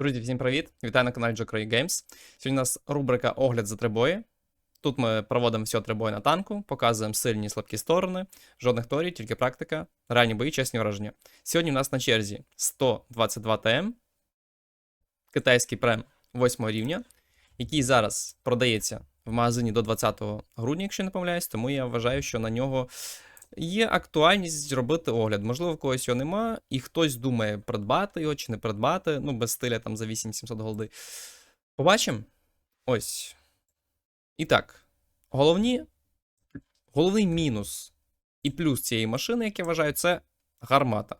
Друзі, всім привіт! Вітаю на каналі Jokray Games. Сьогодні у нас рубрика Огляд за три бої. Тут ми проводимо всі три бої на танку, показуємо сильні і слабкі сторони, жодних торій, тільки практика, реальні бої, чесні враження. Сьогодні у нас на черзі 122 ТМ, китайський прем 8 рівня, який зараз продається в магазині до 20 грудня, якщо не помиляюсь, тому я вважаю, що на нього є актуальність зробити огляд. Можливо, в когось його нема, і хтось думає, придбати його чи не придбати, ну, без стиля там за 8700 голди. Побачимо. Ось. І так, головні, головний мінус і плюс цієї машини, як я вважаю, це гармата.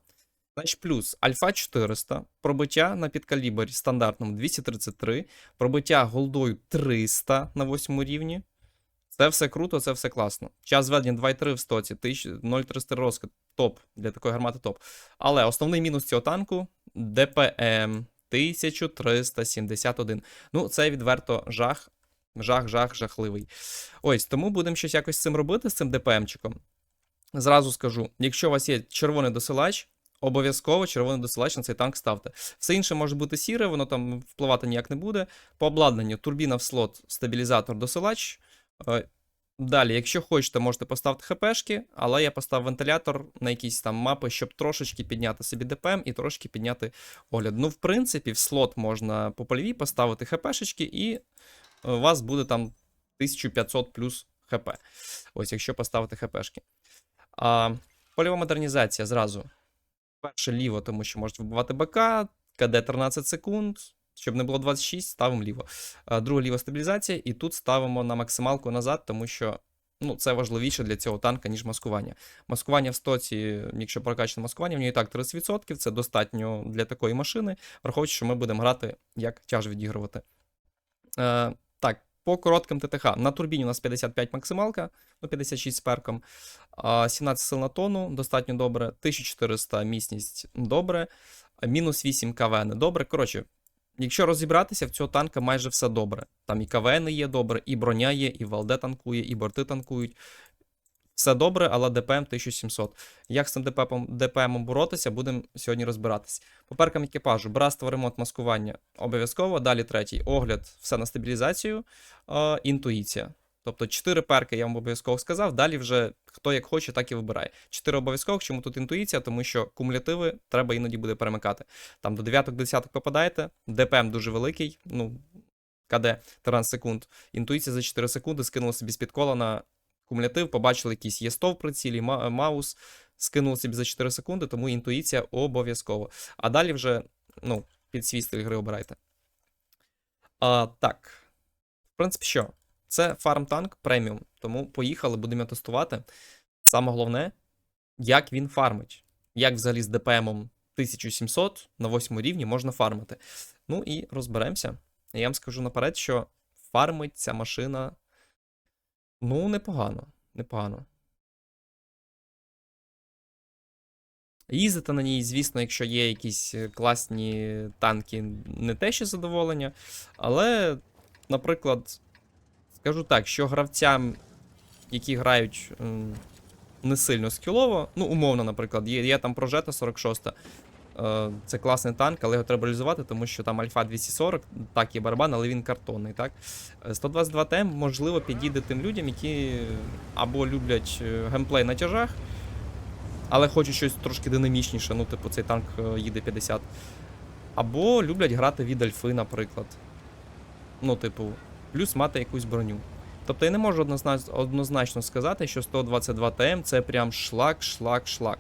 Значить, плюс Альфа 400, пробиття на підкалібрі стандартному 233, пробиття голдою 300 на 8 рівні. Це все круто, це все класно. Час зведення 2,3 в стоці, 0,300 розкид, топ. Для такої гармати топ. Але основний мінус цього танку ДПМ 1371. Ну, це відверто жах. Жах, жах, жахливий. Ось, тому будемо щось якось з цим робити, з цим ДПМчиком. Зразу скажу: якщо у вас є червоний досилач, обов'язково червоний досилач на цей танк ставте. Все інше може бути сіре, воно там впливати ніяк не буде. По обладнанню турбіна в слот, стабілізатор, досилач. Е, Далі, якщо хочете, можете поставити ХПшки, але я поставив вентилятор на якісь там мапи, щоб трошечки підняти собі ДПМ і трошки підняти огляд. Ну, в принципі, в слот можна по польовій поставити ХПшечки, і е, у вас буде там 1500 плюс ХП. Ось, якщо поставити ХПшки. А, Польова модернізація зразу. Перше ліво, тому що можуть вибивати БК, КД 13 секунд. Щоб не було 26, ставимо ліво. А, Друга ліва стабілізація, і тут ставимо на максималку назад, тому що ну, це важливіше для цього танка, ніж маскування. Маскування в стоці, якщо прокачане маскування, в нього і так 30%, це достатньо для такої машини, враховуючи, що ми будемо грати, як тяж відігрувати. Е, так, по коротким ТТХ. На турбіні у нас 55 максималка, ну 56 з перком, 17 сил на тонну, достатньо добре, 1400 міцність добре, мінус 8 КВН добре. Коротше, якщо розібратися, в цього танка майже все добре. Там і КВН є добре, і броня є, і ВЛД танкує, і борти танкують. Все добре, але ДПМ 1700. Як з цим ДПМом, ДПМом боротися, будемо сьогодні розбиратись. Поперкам екіпажу, братство, ремонт, маскування обов'язково. Далі третій огляд, все на стабілізацію, е, інтуїція. Тобто 4 перки я вам обов'язково сказав. Далі вже хто як хоче, так і вибирає. 4 обов'язково, чому тут інтуїція, тому що кумулятиви треба іноді буде перемикати. Там до 9 10 попадаєте, ДПМ дуже великий, ну, КД 13 секунд. Інтуїція за 4 секунди скинула собі з-під кола на кумулятив, побачили якийсь є стов в прицілі, ма- маус, скинули собі за 4 секунди, тому інтуїція обов'язково. А далі вже, ну, під свій стиль гри обирайте. А, так. В принципі, що? Це фарм-танк преміум, тому поїхали, будемо тестувати. Саме головне, як він фармить. Як взагалі з ДПМом 1700 на 8 рівні можна фармити. Ну і розберемося. Я вам скажу наперед, що фармить ця машина. Ну, непогано. Непогано. Їздити на ній, звісно, якщо є якісь е, класні танки, не те ще задоволення. Але, наприклад, скажу так, що гравцям, які грають не сильно скілово, ну, умовно, наприклад, є, є там прожета 46. Е, Це класний танк, але його треба реалізувати, тому що там Альфа 240, так, є барабан, але він картонний, так? Е, 122 ТМ, можливо, підійде тим людям, які або люблять е, геймплей на тяжах, але хочуть щось трошки динамічніше, ну, типу, цей танк е, їде 50. Або люблять грати від Альфи, наприклад. Ну, типу, плюс мати якусь броню. Тобто я не можу однозначно, сказати, що 122 ТМ це прям шлак, шлак, шлак.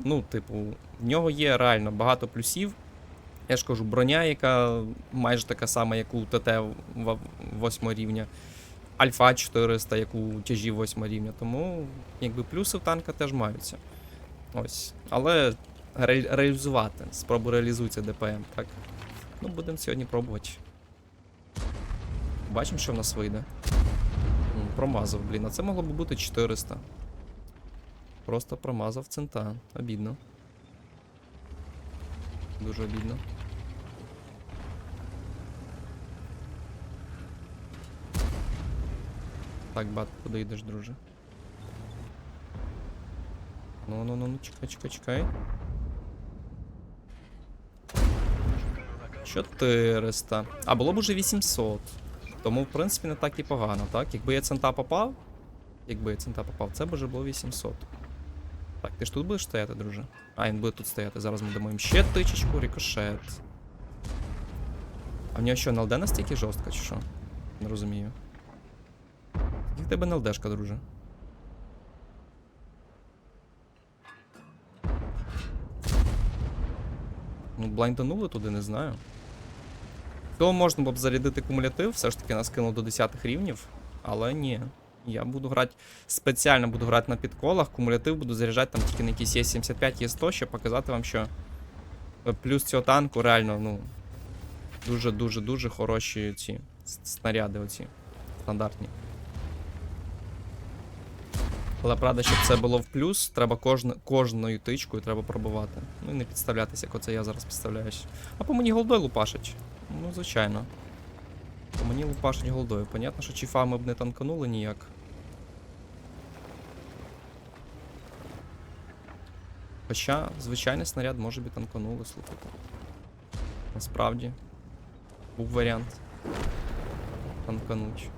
Ну, типу, в нього є реально багато плюсів. Я ж кажу, броня, яка майже така сама, як у ТТ 8 рівня. Альфа 400, як у тяжі 8 рівня. Тому, якби плюси в танка теж маються. Ось. Але ре- реалізувати. Спробу реалізуйте ДПМ, так? Ну, будемо сьогодні пробувати. Бачимо, що в нас вийде. Промазав, блін, а це могло б бути 400. Просто промазав цента. Обідно. Дуже обідно. Так, бат, куди йдеш, друже? Ну, ну, ну, ну, чекай, чекай, чекай. 400. А було б уже 800. Тому, в принципі, не так і погано, так? Якби я цента попав. Якби я цента попав, це б уже було 800. Так, ти ж тут будеш стояти, друже? А, він буде тут стояти. Зараз ми дамо їм ще тичечку, рикошет. А в нього що, НЛД настільки жорстка, чи що? Не розумію. Скільки в тебе НЛДшка, друже? Ну, блайнданули туди, не знаю. То можна було б зарядити кумулятив, все ж таки нас кинуло до 10 рівнів, але ні. Я буду грати спеціально буду грати на підколах, кумулятив буду заряджати там тільки на якісь є 75 є 100, щоб показати вам, що е, плюс цього танку реально, ну. Дуже-дуже дуже хороші ці снаряди оці. Стандартні. Але правда, щоб це було в плюс, треба кожна, кожною тичкою треба пробувати. Ну і не підставлятися, як оце я зараз підставляюсь. А по мені голдой лупашить. Ну, звичайно. По мені лупашить голдою. Понятно, що чіфа ми б не танканули ніяк. Хоча звичайний снаряд може б танканули, слухайте. Насправді. Був варіант. Танкануть.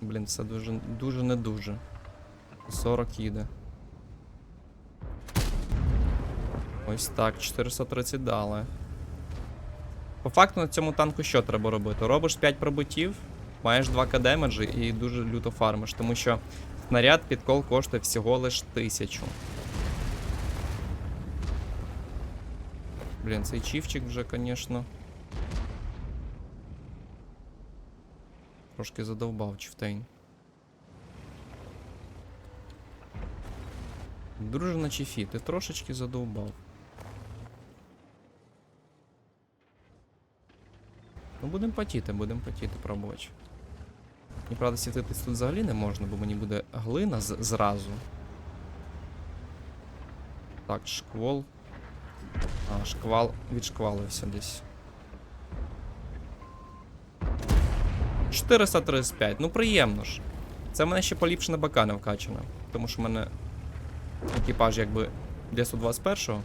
Блін, це дуже, дуже не дуже. 40 їде. Ось так, 430 дали. По факту на цьому танку що треба робити? Робиш 5 пробиттів, маєш 2к демеджі і дуже люто фармиш, тому що снаряд підкол коштує всього лиш 1000. Блін, цей чівчик вже, звісно. Трошки задовбав Чифтейн. Друже на Чіфі, ти трошечки задовбав. Будемо потіти, будемо потіти, пробувати. Мені, правда, світитись тут взагалі не можна, бо мені буде глина зразу. Так, шквол. А, шквал відшквалився десь. 435, ну приємно ж. Це в мене ще поліпшена БК не вкачана. Тому що в мене екіпаж якби для 121-го.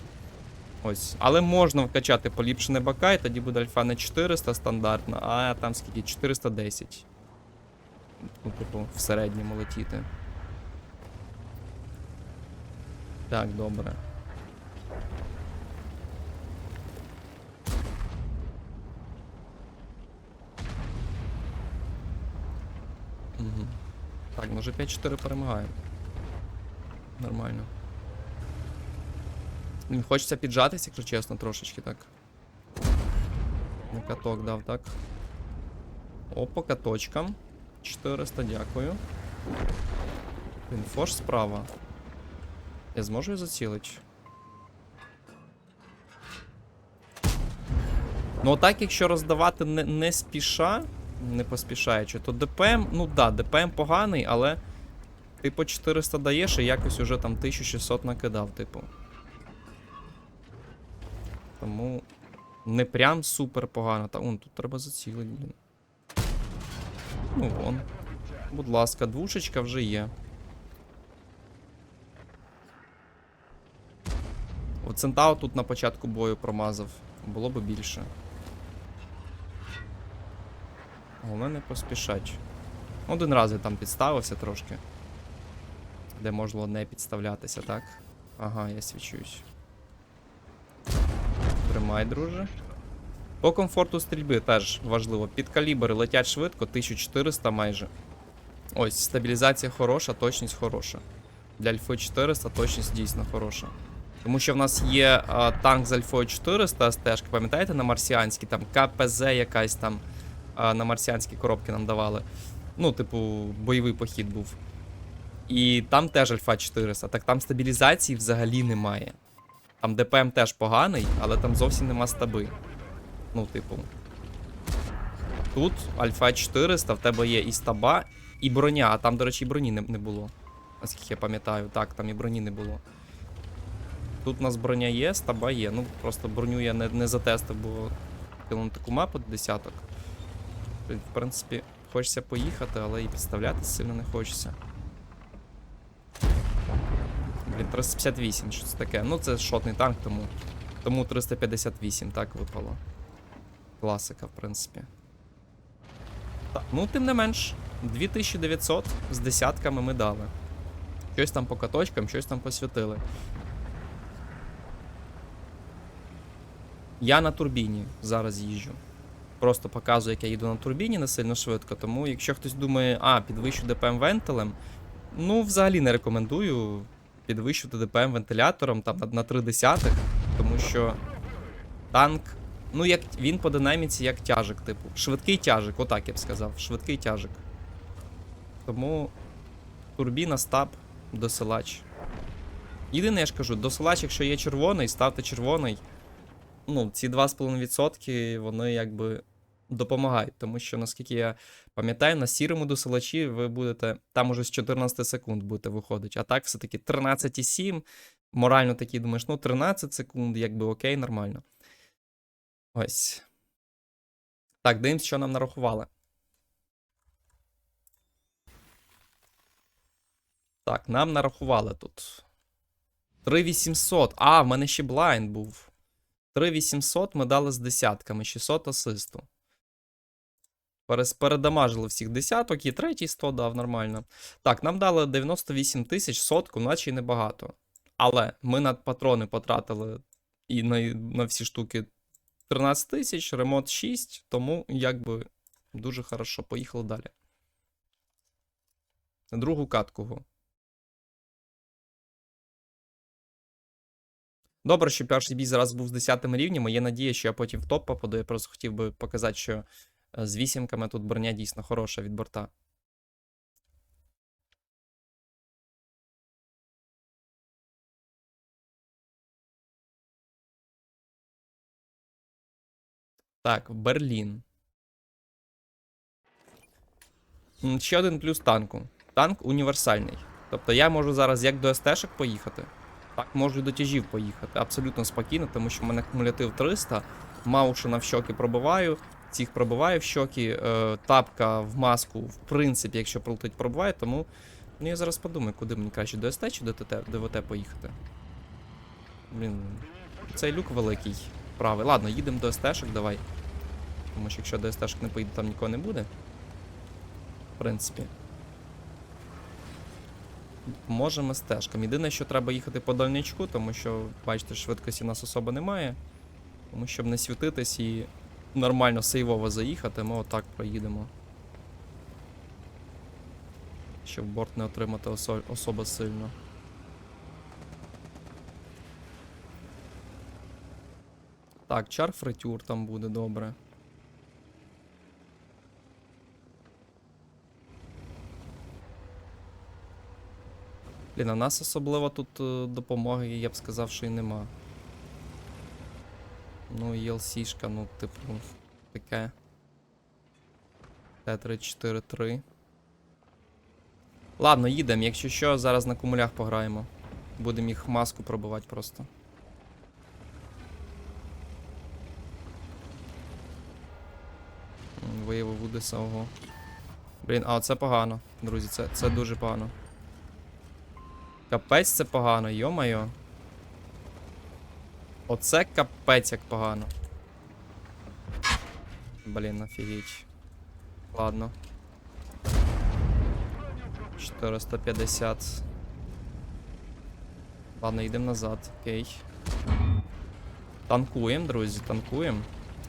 Ось. Але можна вкачати поліпшене БК, і тоді буде альфа не 400 стандартна, а там скільки 410. Ну, типу, в середньому летіти. Так, добре. Угу. Так, вже 5-4 перемагаємо. Нормально. Хочеться піджатись, якщо чесно, трошечки так. На каток дав, так. О, по каточкам. 400, дякую. Блін, справа. Я зможу її зацілити? Ну, отак, якщо роздавати не, не спіша, не поспішаючи, то ДПМ, ну да, ДПМ поганий, але ти по 400 даєш і якось уже там 1600 накидав, типу. Тому не прям супер погано. Та он тут треба зацілити, блін. Ну вон. Будь ласка, двушечка вже є. О, Центао тут на початку бою промазав. Було би більше. Головне не поспішать. Один раз я там підставився трошки. Де можна не підставлятися, так? Ага, я свічусь. Тримай, друже. По комфорту стрільби теж важливо. Під калібри летять швидко, 1400 майже. Ось, стабілізація хороша, точність хороша. Для Альфи 400 точність дійсно хороша. Тому що в нас є а, танк з Альфою 400 стежка, пам'ятаєте, на марсіанській, там КПЗ якась там а, на марсіанські коробки нам давали. Ну, типу, бойовий похід був. І там теж Альфа 400, так там стабілізації взагалі немає. Там ДПМ теж поганий, але там зовсім нема стаби. Ну, типу. Тут Альфа 400, в тебе є і стаба, і броня, а там, до речі, і броні не, не було. Наскільки я пам'ятаю, так, там і броні не було. Тут у нас броня є, стаба є. Ну, просто броню я не, не затестив, бо кинув таку мапу десяток. В принципі, хочеться поїхати, але і підставляти сильно не хочеться. Блін, 358, що це таке? Ну, це шотний танк, тому Тому 358 так випало. Класика, в принципі. Так, ну, тим не менш, 2900 з десятками ми дали. Щось там по каточкам, щось там посвятили. Я на турбіні зараз їжджу. Просто показую, як я їду на турбіні не сильно швидко. Тому, якщо хтось думає, а, підвищу ДПМ вентилем, ну, взагалі не рекомендую підвищувати ДПМ вентилятором там на 3 десятих, тому що танк, ну, як він по динаміці як тяжик, типу. Швидкий тяжик, отак я б сказав. Швидкий тяжик. Тому турбіна, стаб, досилач. Єдине, я ж кажу, досилач, якщо є червоний, ставте червоний. Ну, ці 2,5% вони якби допомагають, тому що, наскільки я пам'ятаю, на сірому досилачі ви будете там уже з 14 секунд будете виходити. А так, все-таки 13,7. Морально такий думаєш, ну 13 секунд, якби окей, нормально. Ось. Так, дивимось, що нам нарахували. Так, нам нарахували тут. 3800. А, в мене ще блайнд був. 3800 ми дали з десятками, 600 асисту. Передамажили всіх десяток, і третій 100 дав нормально. Так, нам дали 98 тисяч сотку, наче й небагато. Але ми на патрони потратили і на, на всі штуки 13 тисяч, ремонт 6, тому якби дуже хорошо. Поїхали далі. Другу катку. Добре, що перший бій зараз був з 10 рівнем. Є надія, що я потім в топ попаду. Я просто хотів би показати, що з вісімками тут броня дійсно хороша від борта. Так, Берлін. Ще один плюс танку. Танк універсальний. Тобто я можу зараз як до СТ-шок поїхати, так можу і до тяжів поїхати. Абсолютно спокійно, тому що в мене кумулятив 300, маушена в щоки пробиваю, цих пробиваю в щоки, е, тапка в маску, в принципі, якщо пролетить, пробиває, тому ну, я зараз подумаю, куди мені краще до СТ чи до до поїхати. Блін, цей люк великий. Правий. Ладно, їдемо до СТ-шок, давай. Тому що якщо до СТ-шок не поїду, там нікого не буде. В принципі. Можемо стежкам. Єдине, що треба їхати по дальничку, тому що, бачите, швидкості в нас особо немає. Тому щоб не світитись і нормально сейвово заїхати, ми отак проїдемо. Щоб борт не отримати осо- особо сильно. Так, чар фритюр там буде добре. Блін, а нас особливо тут е, допомоги, я б сказав, що і нема. Ну, ELC-шка, ну, типу, таке. Т-3-4-3. Ладно, їдемо, якщо що, зараз на кумулях пограємо. Будемо їх маску пробивати просто. Виявив Удеса, ого. Блін, а це погано, друзі, це, це дуже погано. Капець це погано, йо-майо. Оце капець як погано. Блін, офігеть. Ладно. 450. Ладно, йдемо назад, окей. Танкуємо, друзі, танкуємо.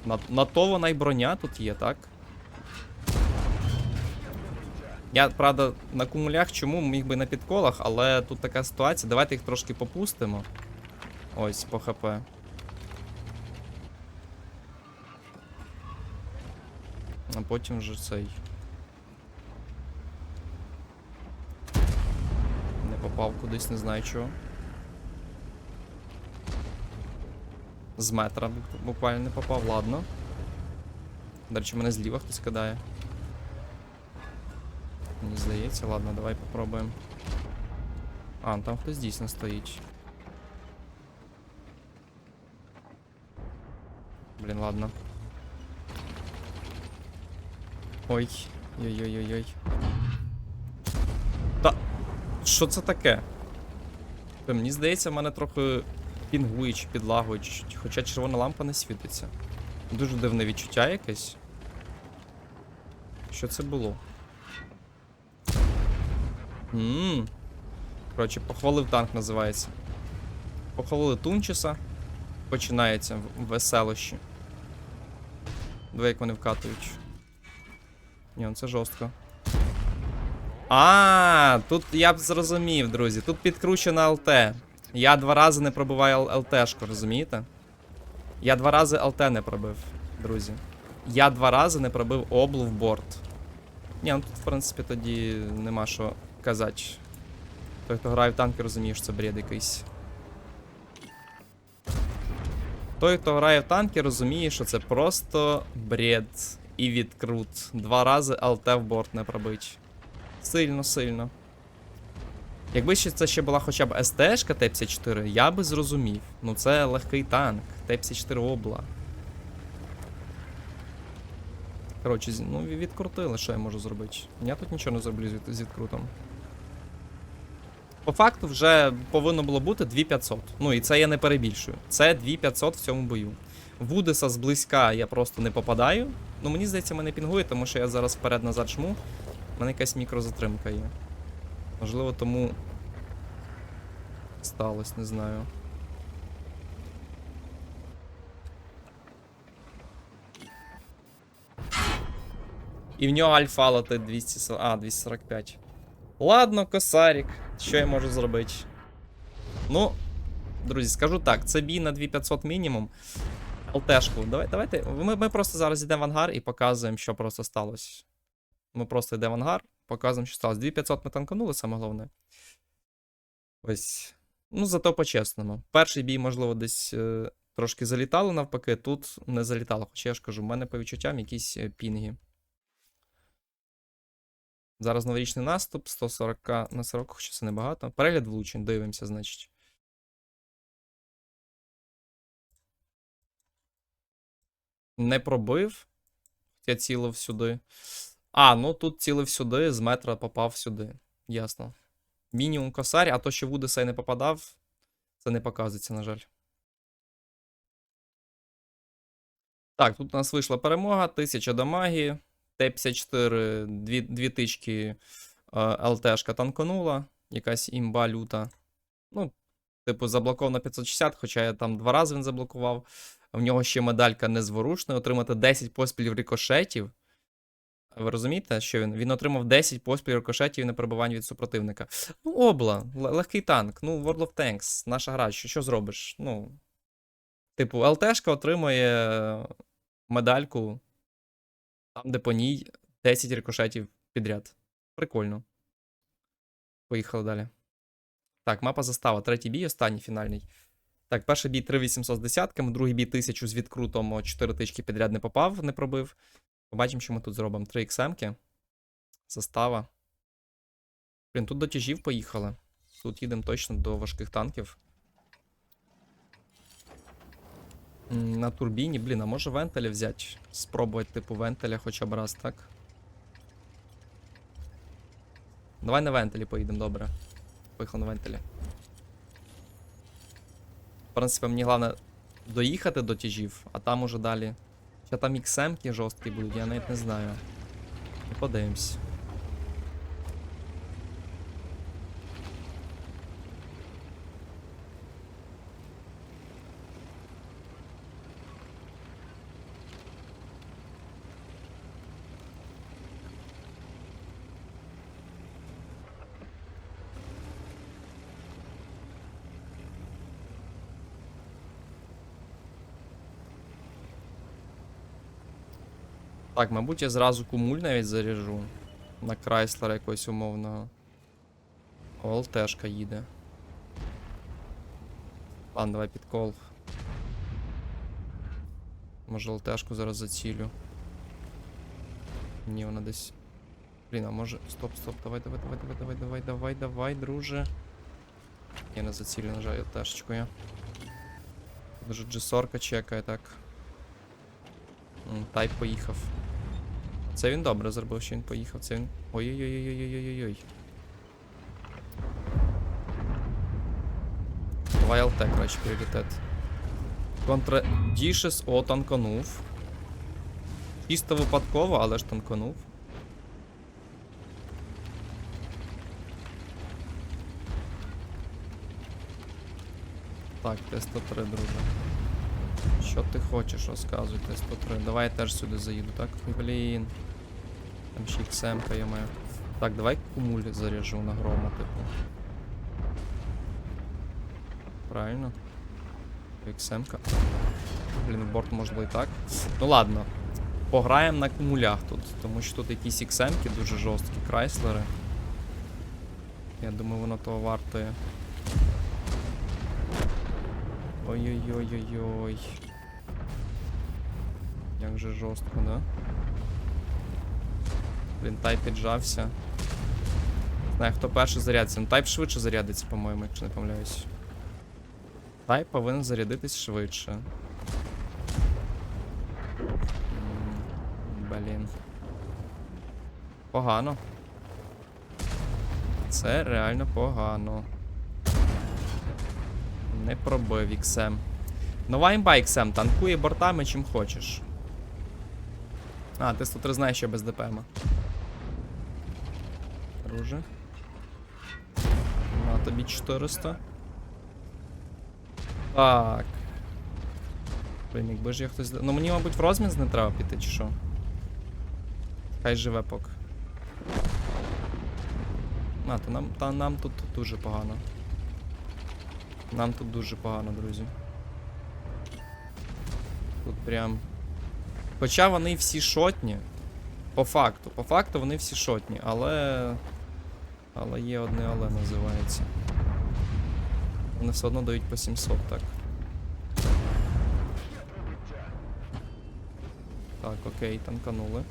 На, на то вона й броня тут є, так? Я, правда, на кумулях чому міг би на підколах, але тут така ситуація. Давайте їх трошки попустимо. Ось, по ХП. А потім вже цей. Не попав кудись, не знаю чого. З метра буквально не попав, ладно. До речі, мене зліва хтось кидає. Мені здається, ладно, давай попробуємо. А, ну там хтось дійсно стоїть. Блін, ладно. Ой. Ой-ой-ой-ой. Та. Що це таке? Мені здається, в мене трохи пінгує чи підлагує, чи- хоча червона лампа не світиться. Дуже дивне відчуття якесь. Що це було? Ммм. Коротше, похвалив танк називається. Похвалили Тунчеса. Починається веселощі. Диви, як вони вкатують. Ні, ну це жорстко. А, тут я б зрозумів, друзі. Тут підкручена ЛТ. Я два рази не пробиваю ЛТшку, розумієте? Я два рази ЛТ не пробив, друзі. Я два рази не пробив облу в борт. Ні, ну тут, в принципі, тоді нема що казати. Той, хто грає в танки, розуміє, що це бред якийсь. Той, хто грає в танки, розуміє, що це просто бред і відкрут. Два рази ЛТ в борт не пробить. Сильно, сильно. Якби ще це ще була хоча б СТшка Т-54, я би зрозумів. Ну це легкий танк, Т-54 обла. Коротше, ну відкрутили, що я можу зробити. Я тут нічого не зроблю з відкрутом. По факту вже повинно було бути 2500. Ну і це я не перебільшую. Це 2500 в цьому бою. Вудеса зблизька я просто не попадаю. Ну мені здається, мене пінгує, тому що я зараз вперед-назад жму. У мене якась мікрозатримка є. Можливо, тому сталося, не знаю. І в нього альфа летить 200, а, 245. Ладно, косарік. Що я можу зробити? Ну, друзі, скажу так, це бій на 2500 мінімум. ЛТшку. Давай, давайте. Ми, ми просто зараз йдемо в ангар і показуємо, що просто сталося. Ми просто йдемо в ангар, показуємо, що сталося. 2500 ми танканули, саме головне. Ось. Ну, зато по-чесному. Перший бій, можливо, десь е, трошки залітало навпаки, тут не залітало. Хоча я ж кажу, в мене по відчуттям якісь е, пінги. Зараз новорічний наступ, 140 на 40, хоча це небагато. Перегляд влучень, дивимося, значить. Не пробив. Я цілив сюди. А, ну тут цілив сюди, з метра попав сюди. Ясно. Мінімум косарь, а то, що Вудеса не попадав, це не показується, на жаль. Так, тут у нас вийшла перемога, 1000 дамаги. Т-54, дві, дві тички е, ЛТшка танконула, якась імба люта. Ну, типу, заблокував на 560, хоча я там два рази він заблокував. В нього ще медалька незворушна. Отримати 10 поспілів рикошетів. Ви розумієте, що він? Він отримав 10 поспілів рикошетів на перебування від супротивника. Ну, обла, легкий танк. Ну, World of Tanks, наша гра, що, що зробиш? Ну. Типу, ЛТшка отримує медальку там, де по ній 10 рикошетів підряд. Прикольно. Поїхали далі. Так, мапа застава. Третій бій, останній фінальний. Так, перший бій 3800 з десятками, другий бій 1000 з відкрутом, 4 тички підряд не попав, не пробив. Побачимо, що ми тут зробимо. 3 XM. Застава. Блін, тут до тяжів поїхали. Тут їдемо точно до важких танків. На турбіні, блін, а може вентиля взяти? Спробувати, типу, вентиля хоча б раз, так? Давай на вентилі поїдемо, добре. Поїхали на вентилі. В принципі, мені головне доїхати до тяжів, а там уже далі. Чи там іксемки жорсткі будуть, я навіть не знаю. Подивимось. Так, мабуть, я зразу кумуль навіть заряжу. На Крайслера якогось умовного. О, ЛТшка їде. Ладно, давай під кол. Може ЛТшку зараз зацілю. Ні, вона десь. Блін, а може. Стоп, стоп, давай, давай, давай, давай, давай, давай, давай, давай, друже. Я не зацілю, на жаль, ЛТшечку я. Дуже G40 чекає, так. Тайп поїхав. Це він добре зробив, що він поїхав. Це він. Ой-ой-ой-ой-ой-ой-ой-ой. Давай ЛТ, краще пріоритет. Контра Дішес, о, танканув. Чисто випадково, але ж танканув. Так, Т-103, друже. Що ти хочеш, розказуй, Т-103. Давай я теж сюди заїду, так? Блін. Там ще XM-ка є моя. Так, давай кумулі заряжу на грома, типу. Правильно. XM-ка. Блін, борт можна і так. Ну ладно. Пограємо на кумулях тут, тому що тут якісь XM-ки дуже жорсткі, крайслери. Я думаю, воно того вартує. Ой-ой-ой-ой-ой. Як же жорстко, да? Блін, тайп піджався. Знаю, хто перший зарядиться. Ну тайп швидше зарядиться, по-моєму, якщо не помиляюсь. Тайп повинен зарядитись швидше. Блін. Погано. Це реально погано. Не пробив XM. Нова імба XM, танкує бортами чим хочеш. А, ти 103 знаєш, що без ДПМа. Друже. На тобі 400. Так. Блін, якби ж я хтось. Ну мені, мабуть, в розмін не треба піти, чи що? Хай живе пок. А, то нам, та нам тут дуже погано. Нам тут дуже погано, друзі. Тут прям. Хоча вони всі шотні. По факту. По факту вони всі шотні, але. Але є одне але називається. Вони все одно дають по 700, так. Так, окей, танканули.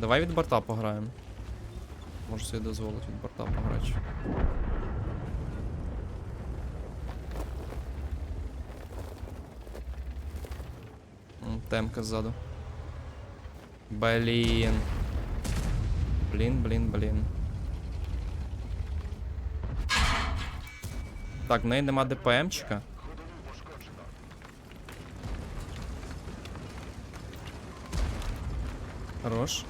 Давай від борта пограємо. Можу собі дозволити від борта пограти. Темка ззаду. Блін. Блін, блін, блін. Так, в неї нема ДПМчика. Хорош.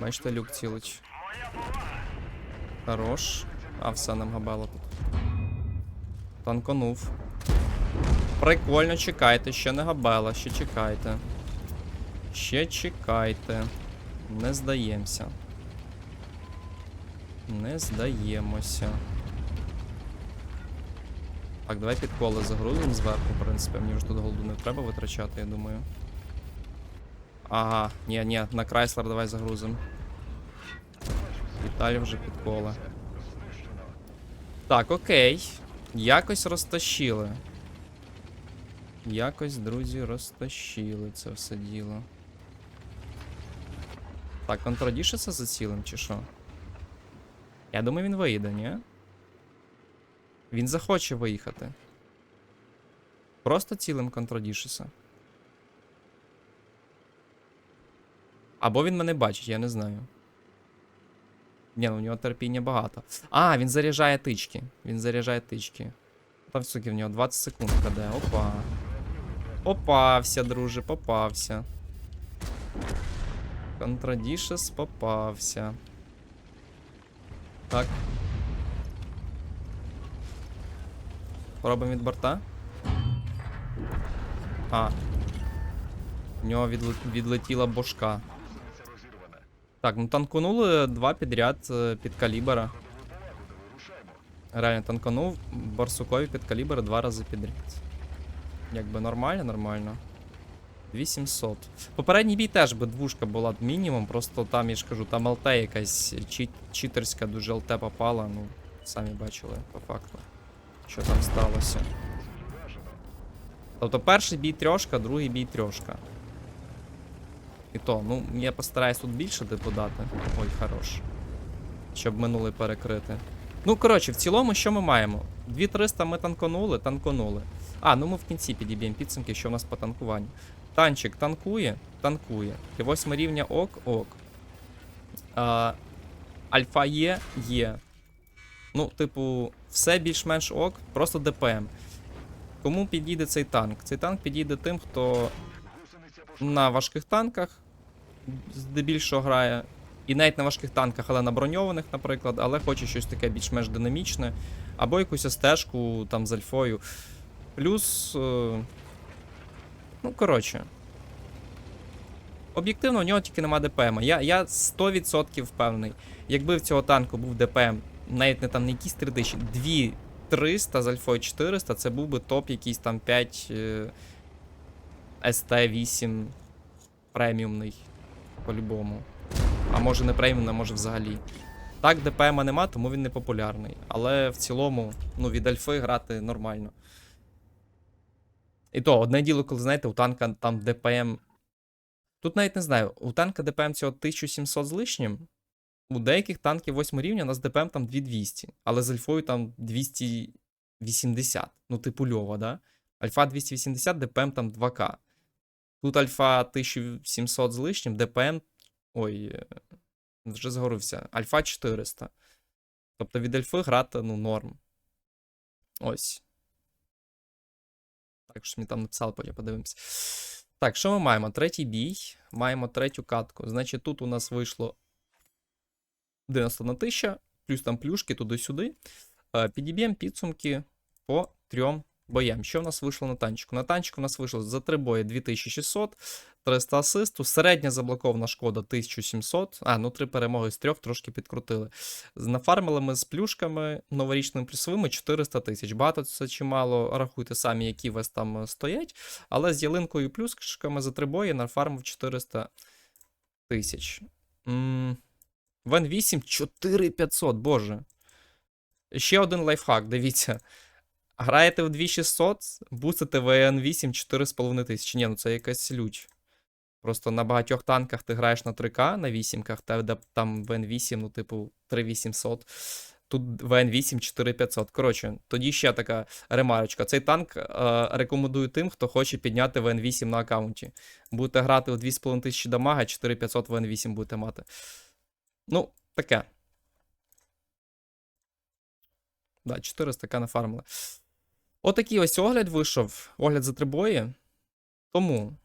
Бачите, люк цілить. Хорош. А, все, нам габело тут. Танконув. Прикольно, чекайте, ще не габела, ще чекайте. Ще чекайте. Не здаємося. Не здаємося. Так, давай підколи загрузимо зверху, в принципі, мені вже тут голду не треба витрачати, я думаю. Ага, ні, ні, на Крайслер давай загрузимо. Віталій вже підколи. Так, окей. Якось розтащили. Якось, друзі, розтащили це все діло. Так, контрадішеса зацілим, чи що? Я думаю, він виїде, ні? Він захоче виїхати. Просто цілим контрадішеса. Або він мене бачить, я не знаю. Ні, ну у нього терпіння багато. А, він заряджає тички. Він заряджає тички. Там суки, в нього 20 секунд каде. Опа. Попався, друже, попався. Контрадішес попався. Так. Пробуємо від борта. А. В нього відлет... відлетіла бошка. Так, ну танкунули два підряд е, під калібра. Реально танканув барсукові під калібр два рази підряд. Якби нормально, нормально. 2700. Попередній бій теж би двушка була мінімум, просто там, я ж кажу, там ЛТ якась чит, читерська дуже ЛТ попала, ну, самі бачили по факту. Що там сталося. Тобто перший бій трьошка, другий бій трьошка. І то, ну, я постараюсь тут більше типу дати. Ой, хорош. Щоб минулий перекрити. Ну, коротше, в цілому, що ми маємо? 2300 ми танконули, танконули. А, ну ми в кінці підіб'ємо підсумки, що в нас по танкуванню. Танчик танкує, танкує. І 8 рівня ок, ок. А, альфа є, є. Ну, типу, все більш-менш ок, просто ДПМ. Кому підійде цей танк? Цей танк підійде тим, хто на важких танках здебільшого грає. І навіть на важких танках, але на броньованих, наприклад, але хоче щось таке більш-менш динамічне, або якусь стежку там з альфою. Плюс. Е... Ну, коротше. Об'єктивно, у нього тільки нема ДПМ. Я, я 100% впевнений. Якби в цього танку був ДПМ, навіть не там не якісь 3000, 2300 з альфою 400, це був би топ якийсь там 5 е... СТ8 преміумний. По-любому. А може не преміум, а може взагалі. Так, ДПМа нема, тому він не популярний. Але в цілому, ну, від альфи грати нормально. І то, одне діло, коли, знаєте, у танка там ДПМ. Тут навіть не знаю, у танка ДПМ цього 1700 з лишнім. У деяких танків 8 рівня у нас ДПМ там 2200, але з альфою там 280. Ну, типу льова, да? Альфа 280, ДПМ там 2К. Тут альфа 1700 з лишнім, ДПМ. Ой, е, вже згорився. Альфа 400. Тобто від альфи грати, ну, норм. Ось. Так, що мені там написали, потім подивимось. Так, що ми маємо? Третій бій. Маємо третю катку. Значить, тут у нас вийшло 91 тисяча, плюс там плюшки туди-сюди. Е, Підіб'ємо підсумки по трьом боям. Що в нас вийшло на танчику? На танчику у нас вийшло за три бої 2600, 300 асисту, середня заблокована шкода 1700. А, ну три перемоги з трьох трошки підкрутили. Нафармили ми з плюшками новорічними плюсовими 400 тисяч. Багато це чи мало, рахуйте самі, які у вас там е, стоять. Але з ялинкою і плюшками за три бої нафармив 400 тисяч. Вен 8 4500, боже. Ще один лайфхак, дивіться. Граєте в 2600, бустите ВН8 4,5 тисячі. Ні, ну це якась лють. Просто на багатьох танках ти граєш на 3К, на 8 та там ВН8, ну, типу, 3800. Тут ВН8 4500. Коротше, тоді ще така ремарочка. Цей танк е, рекомендую тим, хто хоче підняти ВН8 на аккаунті. Будете грати у 2500 дамага, 4500 ВН8 будете мати. Ну, таке. Да, 400 к нафармили. Отакий ось огляд вийшов. Огляд за три бої. Тому,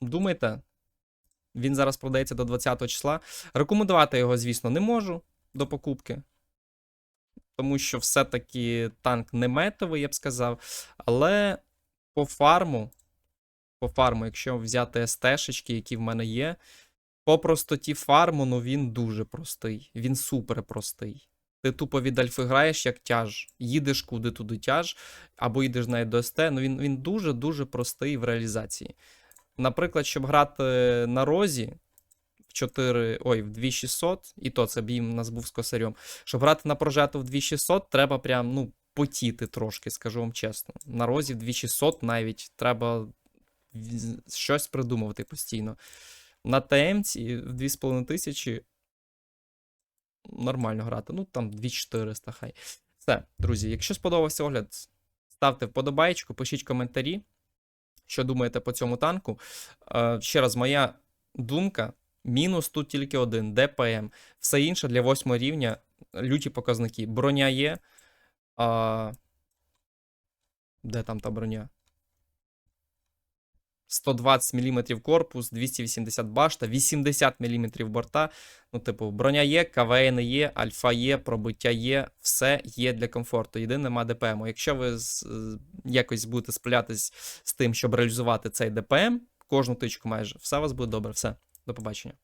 думайте, він зараз продається до 20 числа. Рекомендувати його, звісно, не можу до покупки. Тому що все-таки танк не метовий, я б сказав. Але по фарму, по фарму, якщо взяти СТ-шечки, які в мене є, по простоті фарму, ну він дуже простий. Він супер простий. Ти тупо від альфи граєш як тяж. Їдеш куди туди тяж, або йдеш навіть до. Ну він він дуже-дуже простий в реалізації. Наприклад, щоб грати на розі в 4, ой, в 2600, і то це бій у нас був з косарем. Щоб грати на прожету в 2600, треба прям, ну, потіти трошки, скажу вам чесно. На розі в 2600 навіть треба щось придумувати постійно. На ТМці в 2500 нормально грати. Ну, там 2400 хай. Все, друзі, якщо сподобався огляд, ставте вподобайку, пишіть коментарі, що думаєте по цьому танку. Е, ще раз, моя думка. Мінус тут тільки один ДПМ. Все інше для 8 рівня люті показники. Броня є. А... Де там та броня? 120 мм корпус, 280 башта, 80 мм борта. Ну, типу, броня є, КВН є, альфа є, пробиття є, все є для комфорту. Єдине нема ДПМу. Якщо ви якось будете сплятись з тим, щоб реалізувати цей ДПМ, кожну тичку майже, все у вас буде добре. Все, до побачення.